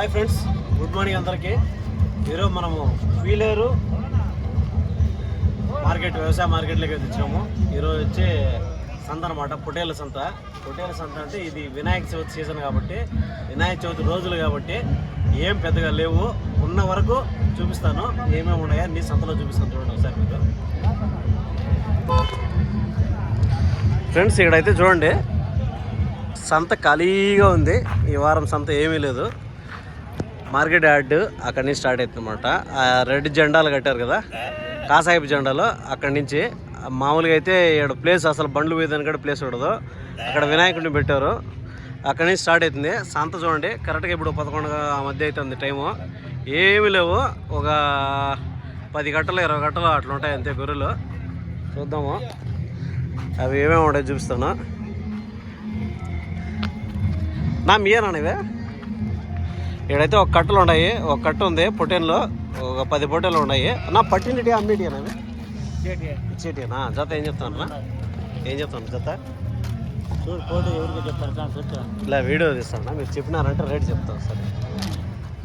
Hi friends good morning అందరికీ. ఈరోజు మనము వీలేరు మార్కెట్ వ్యవసాయ మార్కెట్లోకి అయితే వచ్చాము. ఈరోజు వచ్చి సంత అనమాట పొటేల సంత. పొటేల సంత అంటే ఇది వినాయక చవితి సీజన్ కాబట్టి వినాయక చవితి రోజులు కాబట్టి ఏం పెద్దగా లేవు. ఉన్న వరకు చూపిస్తాను ఏమేమి ఉన్నాయో నీ సంతలో చూపిస్తాను చూడండి ఒకసారి మీకు. ఫ్రెండ్స్ ఇక్కడైతే చూడండి సంత ఖాళీగా ఉంది. ఈ వారం సంత ఏమీ లేదు. మార్కెట్ యార్డ్ అక్కడి నుంచి స్టార్ట్ అవుతుంది అనమాట ఆ రెడ్ జెండాలు కట్టారు కదా కాసాయిపు జెండాలు అక్కడి నుంచి. మామూలుగా అయితే ఇక్కడ ప్లేస్ అసలు బండ్లు పోయేదానికి కూడా ప్లేస్ ఉండదు. అక్కడ వినాయకుడిని పెట్టారు. అక్కడి నుంచి స్టార్ట్ అవుతుంది. సంత చూడండి కరెక్ట్గా ఇప్పుడు పదకొండు ఆ మధ్య అవుతుంది టైము. ఏమి లేవు. ఒక పది గంటలు ఇరవై గంటలు అట్లా ఉంటాయి అంతే గొర్రెలు. చూద్దాము. అవి ఏమేమి ఉంటాయి చూపిస్తాను. నా మీయేనా ఇవే ఇక్కడైతే ఒక కట్టలు ఉన్నాయి. ఒక కట్ట ఉంది పొట్టేన్లో ఒక పది పొట్టేలు ఉన్నాయి. నా పట్టినటి అమ్మేటియా అవి ఇచ్చేటియనా జత ఏం చెప్తాను అన్న ఏం చెప్తాను జత? ఇలా వీడియో తీస్తాను మీరు చెప్పినారంటే రేట్ చెప్తాను సరే.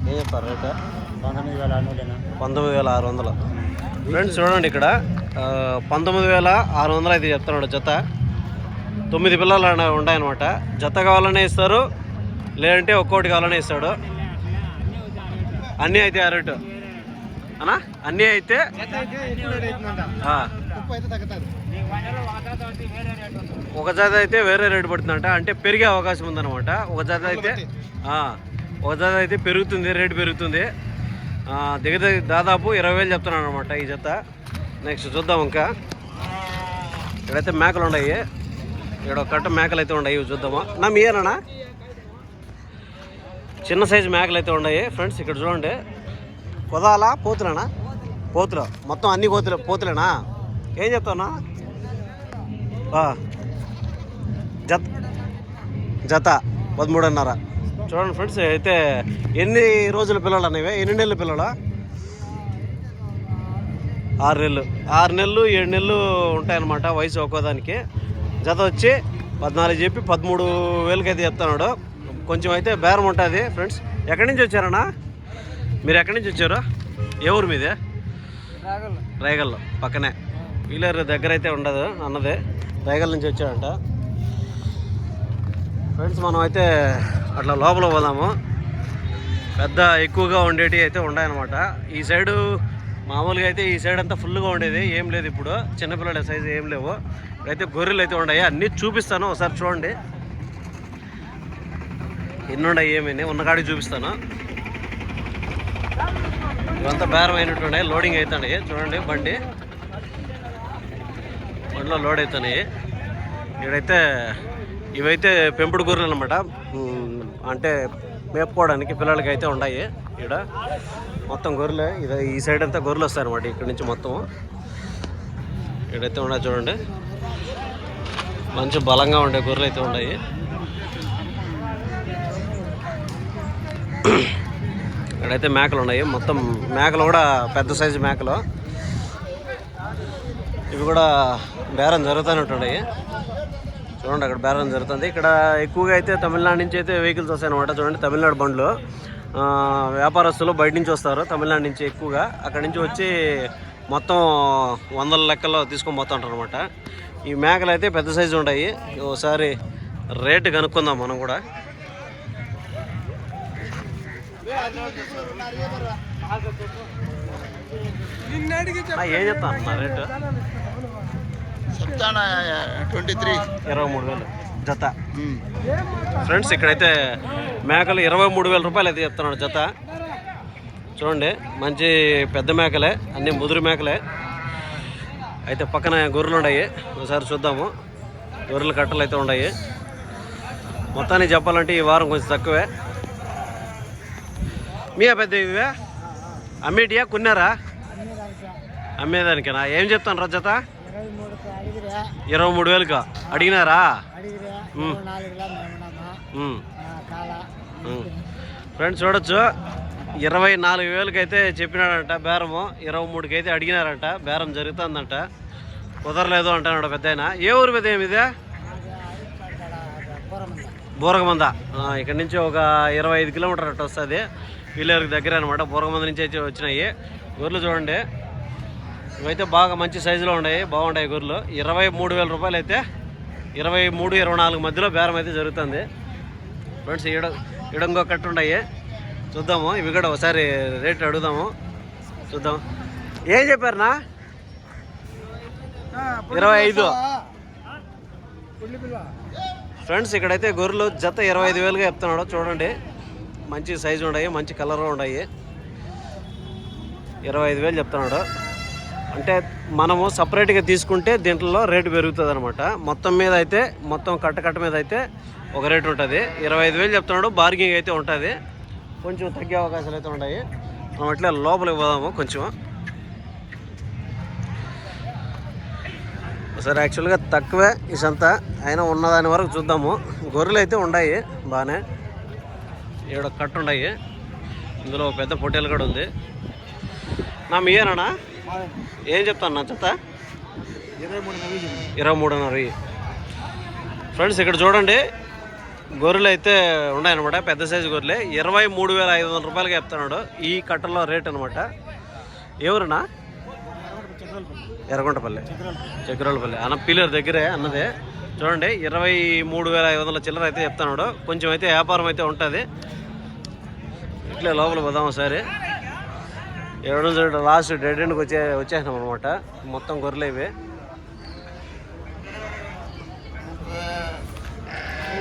ఏం చెప్తారు రేట్? పంతొమ్మిది వేల ఆరు వందలు ఫ్రెండ్స్ చూడండి ఇక్కడ. పంతొమ్మిది వేల ఆరు వందలు అయితే చెప్తున్నాడు జత. తొమ్మిది పిల్లలు ఉన్నాయన్నమాట. జత కావాలనే ఇస్తారు. లేదంటే ఒక్కోటి కావాలనే ఇస్తాడు. అన్నీ అయితే ఆ రేటు. అనా అన్నీ అయితే? ఒక జాత అయితే వేరే రేటు పడుతుందంట. అంటే పెరిగే అవకాశం ఉందన్నమాట. ఒక జాత అయితే ఒక జాత అయితే పెరుగుతుంది రేటు పెరుగుతుంది. దిగ దగ్గర దగ్గర దాదాపు ఇరవై వేలు చెప్తున్నాను అనమాట ఈ జత. నెక్స్ట్ చూద్దాం ఇంకా. ఇక్కడైతే మేకలు ఉన్నాయి ఇక్కడ ఒక కట్ట మేకలు అయితే ఉన్నాయి చూద్దామా నా మీయేనా చిన్న సైజు మేకలు అయితే ఉన్నాయి ఫ్రెండ్స్. ఇక్కడ చూడండి. పొదాలా పోతులేనా? పోతులు. మొత్తం అన్ని కోతులు పోతులేనా? ఏం చెప్తావునా జత. జత. పదమూడున్నర. చూడండి ఫ్రెండ్స్ అయితే ఎన్ని రోజుల పిల్లలు అనేవి ఎన్ని నెలల పిల్లలు? ఆరు నెలలు. ఆరు నెలలు ఏడు నెలలు ఉంటాయన్నమాట వయసు ఒక్కోదానికి జత వచ్చి పద్నాలుగు చెప్పి పదమూడు వేలకి చెప్తున్నాడు. కొంచెం అయితే బేరం ఉంటుంది ఫ్రెండ్స్ ఎక్కడి నుంచి వచ్చారన్నా? మీరు ఎక్కడి నుంచి వచ్చారు? ఏ ఊరు మీదే? రైగల్ పక్కనే. వీలర్ దగ్గర అయితే ఉండదు అన్నది. రైగల్ నుంచి వచ్చాడంట ఫ్రెండ్స్ మనం అయితే అట్లా లోపల పోదాము. పెద్ద ఎక్కువగా ఉండేటివి అయితే ఉన్నాయన్నమాట. ఈ సైడు మామూలుగా అయితే ఈ సైడ్ అంతా ఫుల్గా ఉండేది ఏం లేదు ఇప్పుడు. చిన్నపిల్లల సైజు ఏం లేవు. అయితే గొర్రెలు అయితే ఉన్నాయి అన్నీ చూపిస్తాను ఒకసారి చూడండి. ఎన్ని ఉన్నాయి ఏమని ఉన్నకాడికి చూపిస్తాను. ఇవంతా బేరం అయినట్టున్నాయి లోడింగ్ అవుతున్నాయి చూడండి బండి. బండిలో లోడ్ అవుతున్నాయి ఇక్కడైతే ఇవైతే పెంపుడు గొర్రెలు అనమాట అంటే మేపుకోవడానికి పిల్లలకి అయితే ఉన్నాయి ఇక్కడ. మొత్తం గొర్రెలు. ఇది ఈ సైడ్ అంతా గొర్రెలు వస్తాయి అనమాట ఇక్కడ నుంచి మొత్తం. ఇక్కడైతే ఉన్నాయి చూడండి. మంచి బలంగా ఉండే గొర్రెలు అయితే ఉన్నాయి ఇక్కడైతే మేకలు ఉన్నాయి. మొత్తం మేకలు కూడా పెద్ద సైజు మేకలు. ఇవి కూడా బేరం జరుగుతూనే చూడండి అక్కడ బేరం జరుగుతుంది. ఇక్కడ ఎక్కువగా అయితే తమిళనాడు నుంచి అయితే వెహికల్స్ వస్తాయన్నమాట. చూడండి తమిళనాడు బండ్లు. వ్యాపారస్తులు బయట నుంచి వస్తారు తమిళనాడు నుంచి ఎక్కువగా. అక్కడ నుంచి వచ్చి మొత్తం వందల లెక్కల్లో తీసుకొని పోతాంటారు అనమాట ఈ మేకలు అయితే పెద్ద సైజు ఉంటాయి ఒకసారి రేటు కనుక్కుందాం మనం కూడా. ఏం రేటు చెప్తానా ట్వంటీ త్రీ ఇరవై మూడు వేలు జత ఫ్రెండ్స్ ఇక్కడైతే మేకలు ఇరవై మూడు వేల రూపాయలు అయితే చెప్తున్నాడు జత. చూడండి మంచి పెద్ద మేకలే అన్ని ముదురు మేకలే. అయితే పక్కన గొర్రెలు ఉన్నాయి. ఒకసారి చూద్దాము. గొర్రెల కట్టలు అయితే ఉన్నాయి. మొత్తానికి చెప్పాలంటే ఈ వారం కొంచెం తక్కువే. మీ పెద్ద ఇవే అమ్మేటియా? కొన్నారా? అమ్మేదానికేనా? ఏం చెప్తాను రా జత ఇరవై మూడు వేలుగా అడిగినారా. ఫ్రెండ్స్ చూడొచ్చు. ఇరవై నాలుగు వేలకి అయితే చెప్పినాడంట బేరము. ఇరవై మూడుకి అయితే అడిగినారంట. బేరం జరుగుతుందంట. కుదరలేదు అంటున్నాడు పెద్ద ఆయన. ఏ ఊరు పెద్ద ఏమి ఇదే బూరగమంద. ఇక్కడ నుంచి ఒక ఇరవై ఐదు కిలోమీటర్ అట్టు వస్తుంది. వీళ్ళకి దగ్గర అనమాట బూరగమంద నుంచి అయితే వచ్చినాయి. గొర్రెలు చూడండి. ఇవైతే బాగా మంచి సైజులో ఉన్నాయి. బాగున్నాయి గొర్రెలు. ఇరవై మూడు వేల రూపాయలు అయితే ఇరవై మూడు ఇరవై నాలుగు మధ్యలో బేరం అయితే జరుగుతుంది. ఫ్రెండ్స్ ఈడ ఇంకో కట్టు ఉన్నాయి. చూద్దాము. ఇవి కూడా ఒకసారి రేట్ అడుగుదాము. చూద్దాం. ఏం చెప్పారునా ఇరవై ఐదు. ఫ్రెండ్స్ ఇక్కడైతే గొర్రెలు జత ఇరవై ఐదు వేలుగా చెప్తున్నాడు. చూడండి. మంచి సైజు ఉన్నాయి మంచి కలర్ ఉన్నాయి. ఇరవై ఐదు వేలు చెప్తున్నాడు. అంటే మనము సపరేట్గా తీసుకుంటే దీంట్లో రేటు పెరుగుతుంది అనమాట మొత్తం మీద అయితే మొత్తం కట్ట కట్ట మీద అయితే ఒక రేటు ఉంటుంది. ఇరవై ఐదు వేలు చెప్తున్నాడు బార్గింగ్ అయితే ఉంటుంది. కొంచెం తగ్గే అవకాశాలు అయితే ఉన్నాయి. మనం అట్లా లోపలికి పోదాము కొంచెం. సరే యాక్చువల్గా తక్కువే ఈ సంత అయినా ఉన్నదాని వరకు చూద్దాము. గొర్రెలు అయితే ఉన్నాయి బాగానే ఈడ కట్టు ఉన్నాయి. ఇందులో పెద్ద పొట్టేలు కూడా ఉంది. నా మీయేనా ఏం చెప్తాను నా చెత్త? ఇరవై మూడున్నర. ఫ్రెండ్స్ ఇక్కడ చూడండి. గొర్రెలు అయితే ఉన్నాయన్నమాట పెద్ద సైజు గొర్రెలే. ఇరవై మూడు వేల ఐదు వందల రూపాయలకి చెప్తున్నాడు. ఈ కట్టలో రేట్ అనమాట ఎవరునా ఎర్రగుంటపల్లి చక్రాలపల్లి అన్న పిల్లర్ దగ్గరే అన్నదే. చూడండి ఇరవై మూడు వేల ఐదు వందల చిల్లర అయితే చెప్తున్నాడు కొంచెం అయితే వ్యాపారం అయితే ఉంటుంది. ఇట్లే లోపల పోదాం ఒకసారి. ఏడు చూడ లాస్ట్ డెడ్ ఎండ్కి వచ్చే వచ్చేసినాం అనమాట మొత్తం గొర్రెలు ఇవి.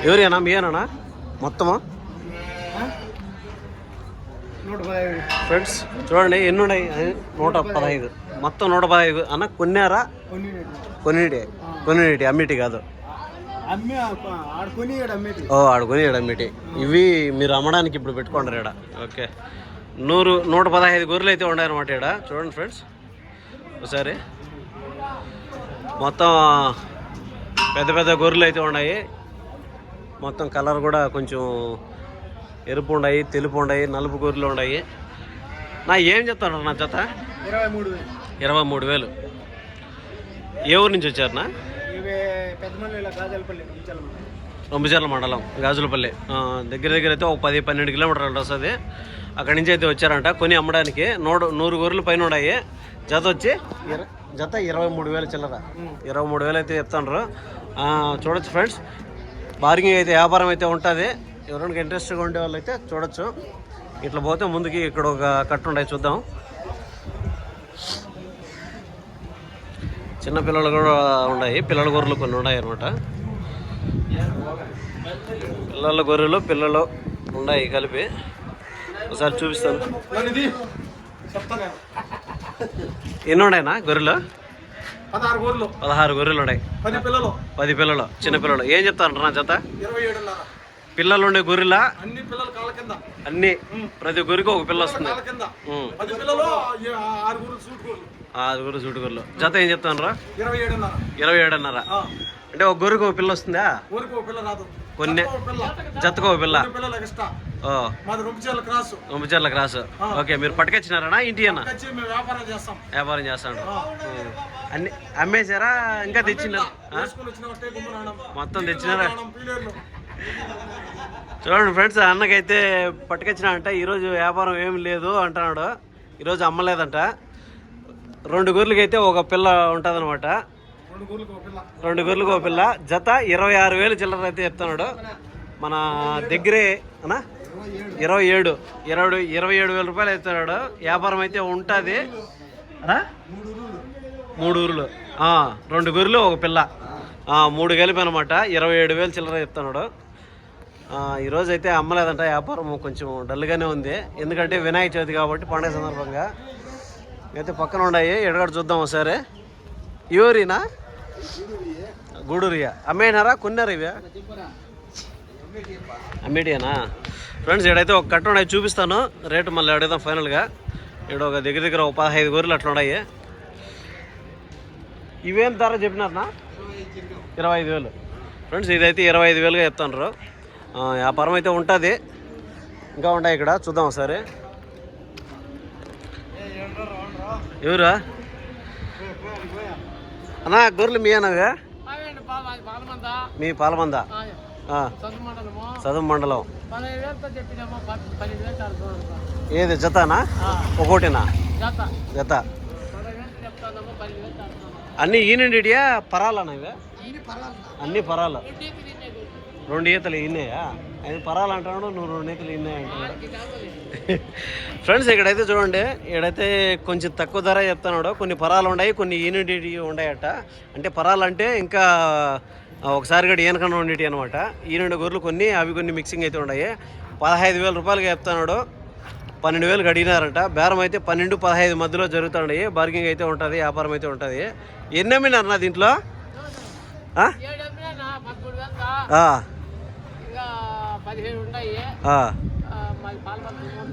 ఎవరేనా మీయేనా మొత్తమా? ఫ్రెండ్స్ చూడండి ఎన్ని ఉన్నాయి నూట పదహైదు. మొత్తం నూట పదహైదు. అన్న కొన్నారా? కొన్ని కొన్నిటి కొన్నిటి అమ్మిటి కాదు. ఓ ఆడుకొని ఈడ అమ్మిటి. ఇవి మీరు అమ్మడానికి ఇప్పుడు పెట్టుకోండి ఈడ. ఓకే. నూరు నూట పదహైదు గొర్రెలు అయితే ఉన్నాయన్నమాట ఈడ. చూడండి ఫ్రెండ్స్. ఒకసారి. మొత్తం పెద్ద పెద్ద గొర్రెలు అయితే ఉన్నాయి. మొత్తం కలర్ కూడా కొంచెం ఎరుపు ఉన్నాయి తెలుపు ఉన్నాయి నలుపు గొర్రెలు ఉన్నాయి. నా ఏం చెప్తాను నా జత? ఇరవై మూడు వేలు. ఇరవై మూడు వేలు. ఏ ఊరు నుంచి వచ్చారు నా ఇవి పెద్దమల్లి ఇలా గాజాలపల్లి ఉంచాలమ్మ రొంబచర్ల మండలం. గాజులపల్లి. దగ్గర దగ్గర అయితే ఒక పది పన్నెండు కిలోమీటర్లు వస్తుంది అక్కడి నుంచి అయితే వచ్చారంట. కొని అమ్మడానికి నూడు నూరు గొర్రెలు పైన ఉన్నాయి. జత వచ్చి జత ఇరవై మూడు వేలు చిల్లర. ఇరవై మూడు వేలు అయితే చెప్తాండ్రు. చూడొచ్చు ఫ్రెండ్స్. బార్గింగ్ అయితే వ్యాపారం అయితే ఉంటుంది. ఎవరైనా ఇంట్రెస్ట్గా ఉండే వాళ్ళు అయితే చూడొచ్చు. ఇట్లా పోతే ముందుకి ఇక్కడ ఒక కట్టు ఉన్నాయి చూద్దాం. చిన్న పిల్లలు కూడా ఉన్నాయి. పిల్లల గొర్రెలు కొన్ని ఉన్నాయి అనమాట పిల్లల గొర్రెలు పిల్లలు ఉన్నాయి కలిపి. ఒకసారి చూపిస్తాను. ఎన్ని ఉన్నాయినా గొర్రెలు? పదహారు గోర్లు పదహారు గొర్రెలు ఉన్నాయి. పది పిల్లలు. పది పిల్లలు చిన్న పిల్లలు. ఏం చెప్తాను నా జత? ఏడున్నర. పిల్లలు ఉండే గొర్రెల? అన్ని పిల్లలు కాళ్ళ కింద. అన్ని. ప్రతి గొర్రెకి ఒక పిల్ల వస్తుంది. ఆరు గోర్లు సూట్ గొర్రెలు జత ఏం చెప్తాను రా ఇరవై ఏడున్నర. ఇరవై ఏడున్నర. అంటే ఒక గొర్రెకి ఒక పిల్ల వస్తుందా? ఊరికి పిల్ల రాదు. కొన్ని జతకు ఒక పిల్ల. పిల్లలు ఓ. మాది క్రాస్. ఓకే మీరు పట్టుకొచ్చినారా ఇంటి అన్న? వ్యాపారం చేస్తాం. వ్యాపారం అన్ని అమ్మేశారా? ఇంకా తెచ్చినారా? మొత్తం తెచ్చినారా? చూడండి ఫ్రెండ్స్ అన్నకైతే పట్టుకొచ్చిన అంట ఈరోజు వ్యాపారం ఏం లేదు అంటున్నాడు. ఈరోజు అమ్మలేదంట. రెండు గొర్రెలకి అయితే ఒక పిల్ల ఉంటుంది అనమాట రెండు గోర్లకు ఒక పిల్ల. రెండు గొర్రెలకు ఒక పిల్ల. జత ఇరవై ఆరు వేలు చిల్లర అయితే చెప్తున్నాడు. మన దగ్గరే అనా ఇరవై ఏడు. ఇరవై ఇరవై ఏడు వేల రూపాయలు అవుతున్నాడు వ్యాపారం అయితే ఉంటుంది. మూడు ఊర్లు. రెండు గొర్రెలు ఒక పిల్ల. మూడు కలిపి అనమాట ఇరవై ఏడు వేలు చిల్లర చెప్తున్నాడు. ఈరోజు అయితే అమ్మలేదంట వ్యాపారం. కొంచెం డల్గానే ఉంది. ఎందుకంటే వినాయక చవితి కాబట్టి పండుగ సందర్భంగా అయితే పక్కన ఉన్నాయి. ఎడగడ చూద్దాం ఒకసారి. ఇవరినా? గూడూరియా. అమ్మేనారా? కొన్నారా ఇవి? అమ్మేటియానా? ఫ్రెండ్స్ ఇక్కడైతే ఒక కట్ట ఉన్నాయి. చూపిస్తాను. రేటు మళ్ళీ అడుగుదాం ఫైనల్గా. ఇక్కడ ఒక దగ్గర దగ్గర ఒక పదహైదు గొర్రెలు అట్లా ఉన్నాయి. ఇవేం ధర చెప్పినారనా? ఇరవై ఐదు వేలు. ఫ్రెండ్స్ ఇదైతే ఇరవై ఐదు వేలుగా చెప్తాను వ్యాపారం అయితే ఉంటుంది. ఇంకా ఉన్నాయి ఇక్కడ. చూద్దాం ఒకసారి. ఎవరా? అన్నా గొర్రెలు మీ అన్నవే? మీ పాలమంద? ఆ, చదువు మండలం. ఏది జతనా? ఒకటినా? జాత. అన్నీ. ఈనండిడియా పరాలనా ఇవే? అన్నీ పరాలు. రెండు ఈతలు ఇన్నాయా ఆయన పరాలు అంటున్నాడు నువ్వు రెండు ఈతలు ఇన్నాయి అంటున్నాడు. ఫ్రెండ్స్ ఇక్కడైతే చూడండి ఇక్కడైతే కొంచెం తక్కువ ధర చెప్తున్నాడు. కొన్ని పరాలు ఉన్నాయి కొన్ని ఈనిడి ఉన్నాయట. అంటే పరాలు అంటే ఇంకా ఒకసారి కూడా ఈనకన్నా ఉండేటి అనమాట ఈనుండి గొర్రెలు కొన్ని అవి కొన్ని మిక్సింగ్ అయితే ఉన్నాయి. పదహైదు వేల రూపాయలకి చెప్తున్నాడు. పన్నెండు వేలు అడిగినారంట బేరం అయితే పన్నెండు పదహైదు మధ్యలో జరుగుతున్నాయి. బార్గింగ్ అయితే ఉంటుంది వ్యాపారం అయితే ఉంటుంది. ఎన్ని అమ్మినారు నా దీంట్లో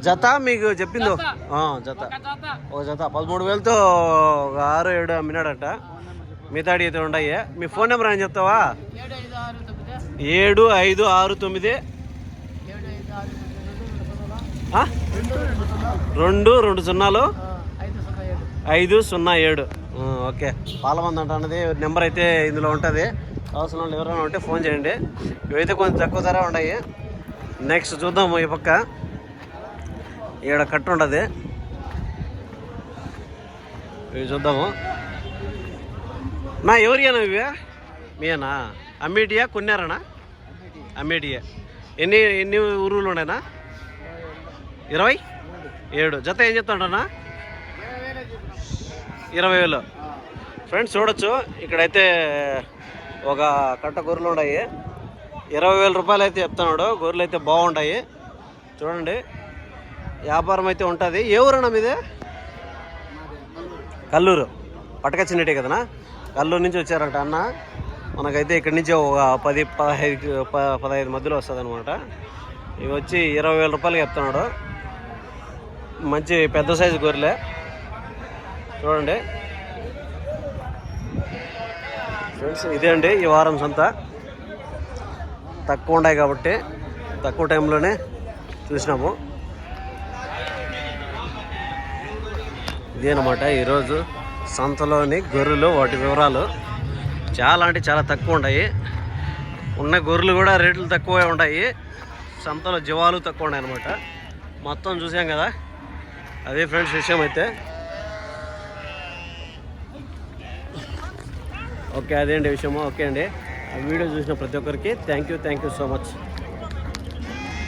జత మీకు చెప్పింది? జత. ఆ, జత. ఒక పదమూడు వేలతో ఒక ఆరు ఏడు అమ్మినాడట. మిగతాడి అయితే ఉన్నాయి మీ ఫోన్ నెంబర్ అని చెప్తావా? ఏడు ఐదు ఆరు తొమ్మిది. రెండు రెండు సున్నాలు. ఐదు సున్నా ఏడు. ఓకే. పాలమంది అంటున్నది నెంబర్ అయితే ఇందులో ఉంటుంది. అవసరం ఎవరైనా ఉంటే ఫోన్ చేయండి. ఇవైతే కొంచెం తక్కువ ధర ఉన్నాయి నెక్స్ట్ చూద్దాము ఈ పక్క. ఈడ కట్టు ఉండదు ఇవి చూద్దాము. నా ఎవరియానా ఇవి? మీనా అమ్మేటియా కొన్నారనా? అమ్మేటియా. ఎన్ని ఎన్ని ఊరులు ఉన్నాయనా ఇరవై? ఏడు. జత ఏం చెప్తాడనా ఇరవై వేలు. ఫ్రెండ్స్ చూడొచ్చు. ఇక్కడైతే ఒక కట్ట గొర్రెలు ఉన్నాయి. ఇరవై వేల రూపాయలు అయితే చెప్తున్నాడు. గొర్రెలు అయితే బాగుంటాయి. చూడండి. వ్యాపారం అయితే ఉంటుంది. ఏ ఊరన్నా మీదే? కల్లూరు. పట్టకచ్చినట్టే కదనా? కల్లూరు నుంచి వచ్చారంట అన్న. మనకైతే ఇక్కడి నుంచి ఒక పది పదహైదు ప- పదహైదు మధ్యలో వస్తుంది అనమాట ఇవి వచ్చి ఇరవై వేల రూపాయలు చెప్తున్నాడు. మంచి పెద్ద సైజు గొర్రెలే. చూడండి. ఫ్రెండ్స్ ఇదే అండి ఈ వారం సొంత. తక్కువ ఉన్నాయి కాబట్టి తక్కువ టైంలోనే చూసినాము. ఇదేనమాట ఈరోజు సంతలోని గొర్రెలు వాటి వివరాలు. చాలా అంటే చాలా తక్కువ ఉన్నాయి ఉన్న గొర్రెలు కూడా రేట్లు తక్కువే ఉన్నాయి సంతలో జీవాలు తక్కువ ఉన్నాయి అనమాట మొత్తం చూసాం కదా. అదే ఫ్రెండ్స్ విషయం అయితే. ఓకే అదే అండి విషయము? ఓకే అండి. వీడియో చూసిన ప్రతి ఒక్కరికి thank you thank you so much